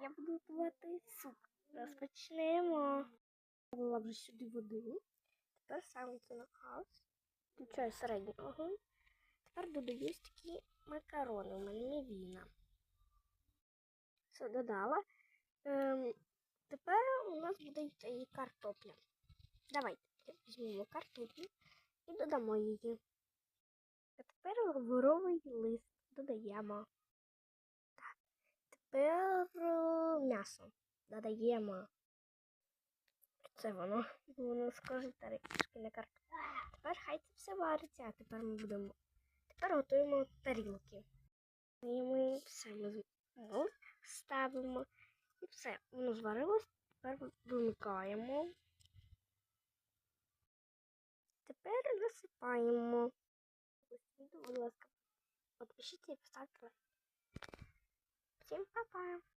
я буду готувати суп. Розпочнемо. Додала вже сюди води. Тепер ставимо це на газ. Включаю середній огонь. Тепер додаю ось такі макарони. У мене мівіна. Все додала. Ем, тепер у нас буде і картопля. Давайте візьмемо картоплю і додамо її. А тепер лавровий лист додаємо. Так. Тепер м'ясо додаємо. Це воно. Воно схоже трішки на картоплю. Тепер хай це все вариться, а тепер ми будемо. Тепер готуємо тарілки. І ми все ми знову ставимо. І все, воно зварилось. Тепер вимикаємо. Тепер насипаємо. Будь ласка, підпишіться і поставте лайк. Всім па-па!